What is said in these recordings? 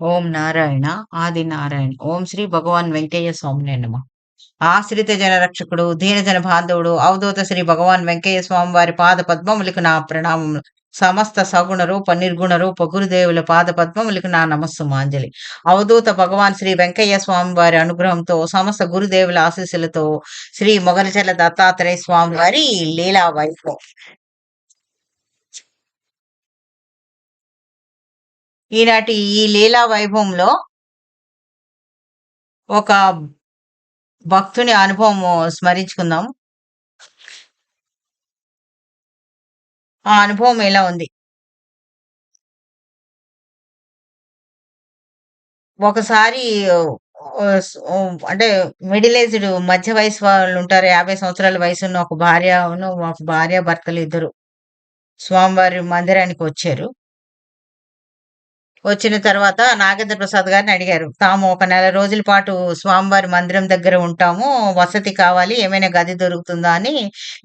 ఓం నారాయణ ఆది నారాయణ. ఓం శ్రీ భగవాన్ వెంకయ్య స్వామి నమ. ఆశ్రిత జన రక్షకుడు దీనజన బాంధవుడు అవధూత శ్రీ భగవాన్ వెంకయ్య స్వామి వారి పాద పద్మములకు నా ప్రణామములు సమస్త సగుణ రూప నిర్గుణ రూప గురుదేవుల పాద పద్మములకు నా నమస్సు మాంజలి అవధూత భగవాన్ శ్రీ వెంకయ్య స్వామి వారి అనుగ్రహంతో సమస్త గురుదేవుల ఆశీస్సులతో శ్రీ మొగలచల దత్తాత్రేయ స్వామి వారి లీలా వైభవం ఈనాటి ఈ లీలా వైభవంలో ఒక భక్తుని అనుభవం స్మరించుకుందాం. ఆ అనుభవం ఎలా ఉంది? ఒకసారి అంటే మిడిల్ ఏజ్డ్ మధ్య వయసు వాళ్ళు ఉంటారు యాభై సంవత్సరాల వయసు ఉన్న ఒక భార్య ఒక భార్య భర్తలు ఇద్దరు స్వామివారి మందిరానికి వచ్చారు. వచ్చిన తర్వాత నాగేంద్ర ప్రసాద్ గారిని అడిగారు. తాము ఒక నెల రోజుల పాటు స్వామివారి మందిరం దగ్గర ఉంటాము. వసతి కావాలి. ఏమైనా గది దొరుకుతుందా? అని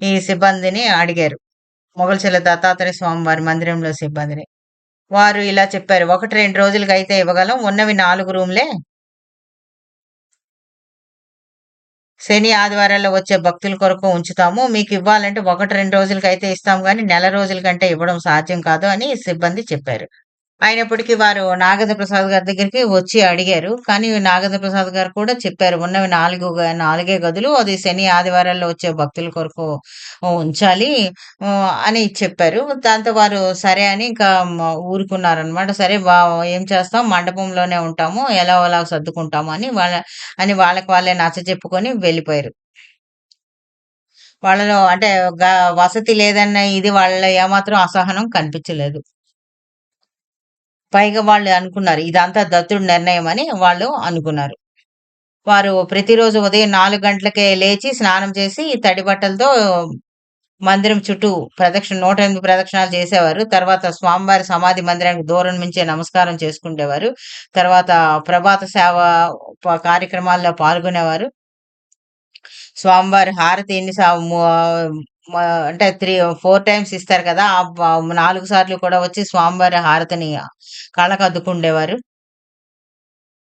ఈ సిబ్బందిని అడిగారు. మొగల్చెల దత్తాత్రేయ స్వామివారి మందిరంలో సిబ్బందిని. వారు ఇలా చెప్పారు. ఒకటి రెండు రోజులకి అయితే ఇవ్వగలం. ఉన్నవి నాలుగు రూమ్లే. శని ఆదివారాల్లో వచ్చే భక్తుల కొరకు ఉంచుతాము. మీకు ఇవ్వాలంటే ఒకటి రెండు రోజులకి అయితే ఇస్తాం. కానీ నెల రోజుల కంటే ఇవ్వడం సాధ్యం కాదు అని సిబ్బంది చెప్పారు. అయినప్పటికీ వారు నాగేంద్ర ప్రసాద్ గారి దగ్గరికి వచ్చి అడిగారు. కానీ నాగేంద్ర ప్రసాద్ గారు కూడా చెప్పారు ఉన్నవి నాలుగు నాలుగే గదులు అది శని ఆదివారాల్లో వచ్చే భక్తుల కొరకు ఉంచాలి అని చెప్పారు. దాంతో వారు సరే అని ఇంకా ఊరుకున్నారు ఊరుకున్నారనమాట సరే వా ఏం చేస్తాం? మండపంలోనే ఉంటాము ఎలా అలా సర్దుకుంటాము అని వాళ్ళ అని వాళ్ళకి వాళ్ళే నచ్చ చెప్పుకొని వెళ్ళిపోయారు. వాళ్ళలో అంటే గ- వసతి లేదన్న ఇది వాళ్ళ ఏమాత్రం అసహనం కనిపించలేదు. పైగా వాళ్ళు అనుకున్నారు ఇదంతా దత్తుడి నిర్ణయం అని వాళ్ళు అనుకున్నారు. వారు ప్రతిరోజు ఉదయం నాలుగు గంటలకే లేచి స్నానం చేసి తడి బట్టలతో మందిరం చుట్టూ ప్రదక్షిణ నూట ఎనిమిది ప్రదక్షిణాలు చేసేవారు. తర్వాత స్వామివారి సమాధి మందిరానికి దూరం నుంచే నమస్కారం చేసుకునేవారు తర్వాత ప్రభాత సేవ కార్యక్రమాల్లో పాల్గొనేవారు. స్వామివారి హారతి ఎన్ని సా- అంటే త్రీ ఫోర్ టైమ్స్ ఇస్తారు కదా ఆ నాలుగు సార్లు కూడా వచ్చి స్వామివారి హారతిని కళ్ళకు అద్దుకుండేవారు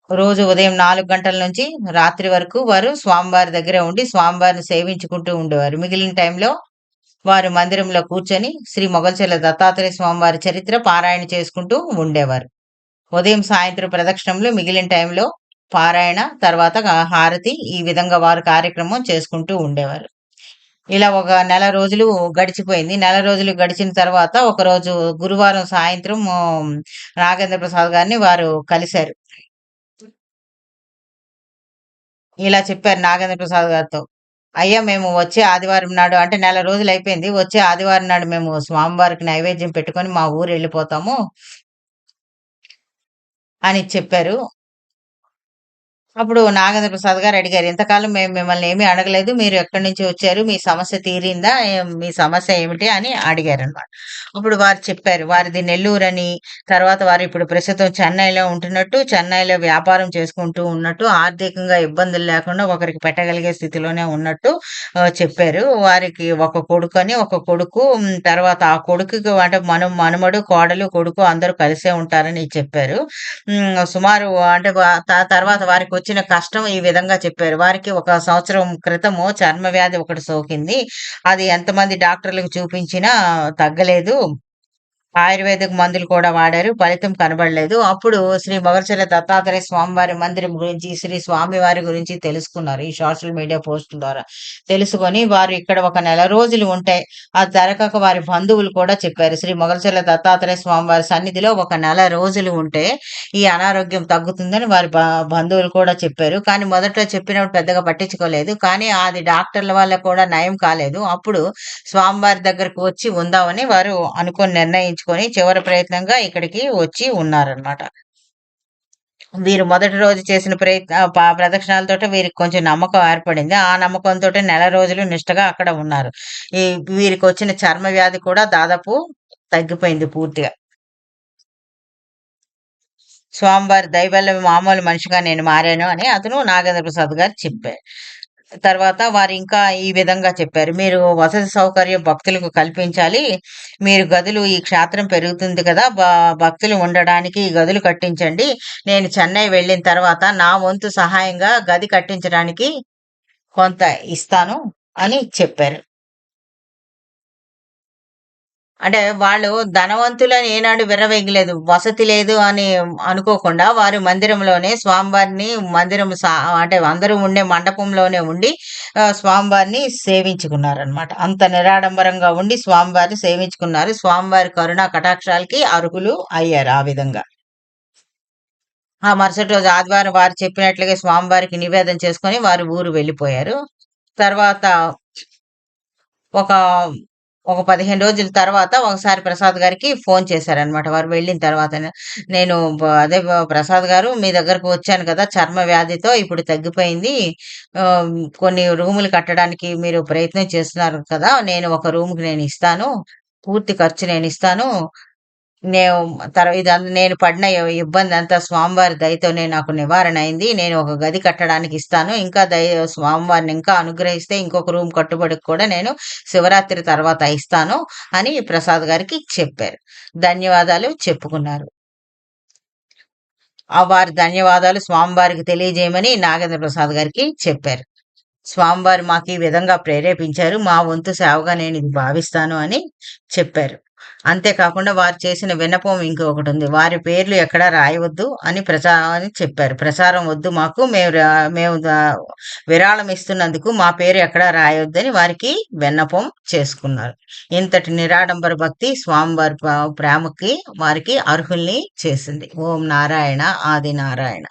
రోజు ఉదయం నాలుగు గంటల నుంచి రాత్రి వరకు వారు స్వామివారి దగ్గరే ఉండి స్వామివారిని సేవించుకుంటూ ఉండేవారు. మిగిలిన టైంలో వారు మందిరంలో కూర్చొని శ్రీ మొగల్చెల దత్తాత్రేయ స్వామివారి చరిత్ర పారాయణ చేసుకుంటూ ఉండేవారు. ఉదయం సాయంత్రం ప్రదక్షిణంలో మిగిలిన టైంలో పారాయణ తర్వాత హారతి ఈ విధంగా వారు కార్యక్రమం చేసుకుంటూ ఉండేవారు. ఇలా ఒక నెల రోజులు గడిచిపోయింది. నెల రోజులు గడిచిన తర్వాత ఒకరోజు గురువారం సాయంత్రం నాగేంద్ర ప్రసాద్ గారిని వారు కలిశారు. ఇలా చెప్పారు నాగేంద్ర ప్రసాద్ గారితో. అయ్యా మేము వచ్చే ఆదివారం నాడు అంటే నెల రోజులు అయిపోయింది. వచ్చే ఆదివారం నాడు మేము స్వామివారికి నైవేద్యం పెట్టుకొని మా ఊరు వెళ్ళిపోతాము అని చెప్పారు. అప్పుడు నాగేంద్ర ప్రసాద్ గారు అడిగారు ఇంతకాలం మేము మిమ్మల్ని ఏమీ అడగలేదు మీరు ఎక్కడి నుంచి వచ్చారు మీ సమస్య తీరిందా మీ సమస్య ఏమిటి? అని అడిగారు అనమాట అప్పుడు వారు చెప్పారు వారిది నెల్లూరు అని తర్వాత వారు ఇప్పుడు ప్రస్తుతం చెన్నైలో ఉంటున్నట్టు చెన్నైలో వ్యాపారం చేసుకుంటూ ఉన్నట్టు ఆర్థికంగా ఇబ్బందులు లేకుండా ఒకరికి పెట్టగలిగే స్థితిలోనే ఉన్నట్టు చెప్పారు. వారికి ఒక కొడుకు అని ఒక కొడుకు తర్వాత ఆ కొడుకుకి అంటే మనం మనుమడు కోడలు కొడుకు అందరూ కలిసే ఉంటారని చెప్పారు. సుమారు అంటే తర్వాత వారికి వచ్చిన కష్టం ఈ విధంగా చెప్పారు. వారికి ఒక సంవత్సరం క్రితము చర్మ వ్యాధి ఒకటి సోకింది. అది ఎంతమంది డాక్టర్లకు చూపించినా తగ్గలేదు. ఆయుర్వేదిక్ మందులు కూడా వాడారు. ఫలితం కనబడలేదు. అప్పుడు శ్రీ మొగర్చల దత్తాత్రేయ స్వామివారి మందిరం గురించి, శ్రీ స్వామివారి గురించి తెలుసుకున్నారు. ఈ సోషల్ మీడియా పోస్టుల ద్వారా. తెలుసుకొని వారు ఇక్కడ ఒక నెల రోజులు ఉంటే అది జరగక వారి బంధువులు కూడా చెప్పారు. శ్రీ మొగల్చెల్ల దత్తాత్రేయ స్వామివారి సన్నిధిలో ఒక నెల రోజులు ఉంటే ఈ అనారోగ్యం తగ్గుతుందని వారి బంధువులు కూడా చెప్పారు. కానీ మొదట్లో చెప్పినప్పుడు పెద్దగా పట్టించుకోలేదు. కానీ అది డాక్టర్ల వల్ల కూడా నయం కాలేదు. అప్పుడు స్వామివారి దగ్గరకు వచ్చి ఉందామని వారు అనుకోని నిర్ణయించుకొని చివరి ప్రయత్నంగా ఇక్కడికి వచ్చి ఉన్నారనమాట. వీరు మొదటి రోజు చేసిన ప్రయత్న ప్రదక్షిణాలతో వీరికి కొంచెం నమ్మకం ఏర్పడింది. ఆ నమ్మకంతో నెల రోజులు నిష్టగా అక్కడ ఉన్నారు. ఈ వీరికొచ్చిన చర్మ వ్యాధి కూడా దాదాపు తగ్గిపోయింది పూర్తిగా. స్వామివారి దయవల్ల మామూలు మనిషిగా నేను మారాను అని అతను నాగేంద్ర ప్రసాద్ గారు చెప్పారు. తర్వాత వారు ఇంకా ఈ విధంగా చెప్పారు. మీరు వసతి సౌకర్యం భక్తులకు కల్పించాలి. మీరు గదులు ఈ క్షేత్రం పెరుగుతుంది కదా! భక్తులు ఉండడానికి ఈ గదులు కట్టించండి. నేను చెన్నై వెళ్ళిన తర్వాత నా వంతు సహాయంగా గది కట్టించడానికి కొంత ఇస్తాను అని చెప్పారు. అంటే వాళ్ళు ధనవంతులని ఏనాడు విరవేగలేదు వసతి లేదు అని అనుకోకుండా వారు మందిరంలోనే స్వామివారిని మందిరం సా అంటే అందరూ ఉండే మండపంలోనే ఉండి ఆహ్, స్వామివారిని సేవించుకున్నారనమాట. అంత నిరాడంబరంగా ఉండి స్వామివారిని సేవించుకున్నారు. స్వామివారి కరుణ కటాక్షాలకి అర్హులు అయ్యారు ఆ విధంగా. ఆ మరుసటి రోజు ఆదివారం వారు చెప్పినట్లుగా స్వామివారికి నివేదన చేసుకొని వారు ఊరు వెళ్ళిపోయారు. తర్వాత ఒక ఒక 15 రోజుల తర్వాత ఒకసారి ప్రసాద్ గారికి ఫోన్ చేశారనమాట. వారు వెళ్ళిన తర్వాత నేను అదే ప్రసాద్ గారు మీ దగ్గరకు వచ్చాను కదా! చర్మ వ్యాధితో ఇప్పుడు తగ్గిపోయింది. కొన్ని రూములు కట్టడానికి మీరు ప్రయత్నం చేస్తున్నారు కదా! నేను ఒక రూమ్‌కి నేనిస్తాను. పూర్తి ఖర్చు నేను ఇస్తాను నేను తర్వాత ఇదంతా నేను పడిన ఇబ్బంది అంతా స్వామివారి దయతోనే నాకు నివారణ అయింది. నేను ఒక గది కట్టడానికి ఇస్తాను. ఇంకా దయ స్వామివారిని ఇంకా అనుగ్రహిస్తే ఇంకొక రూమ్ కట్టుబడికి కూడా నేను శివరాత్రి తర్వాత ఇస్తాను అని ప్రసాద్ గారికి చెప్పారు. ధన్యవాదాలు చెప్పుకున్నారు. ఆ వారి ధన్యవాదాలు స్వామివారికి తెలియజేయమని నాగేంద్ర ప్రసాద్ గారికి చెప్పారు. స్వామివారు మాకు ఈ విధంగా ప్రేరేపించారు. మా వంతు సేవగా నేను ఇది భావిస్తాను అని చెప్పారు. అంతేకాకుండా వారు చేసిన విన్నపం ఇంకొకటుంది. వారి పేర్లు ఎక్కడా రాయవద్దు అని ప్రచారం అని చెప్పారు. ప్రచారం వద్దు మాకు. మేము మేము విరాళం ఇస్తున్నందుకు మా పేరు ఎక్కడా రాయొద్దని వారికి విన్నపం చేసుకున్నారు. ఇంతటి నిరాడంబర భక్తి స్వామివారి ప్రేమకి వారికి అర్హుల్ని చేసింది. ఓం నారాయణ ఆది నారాయణ.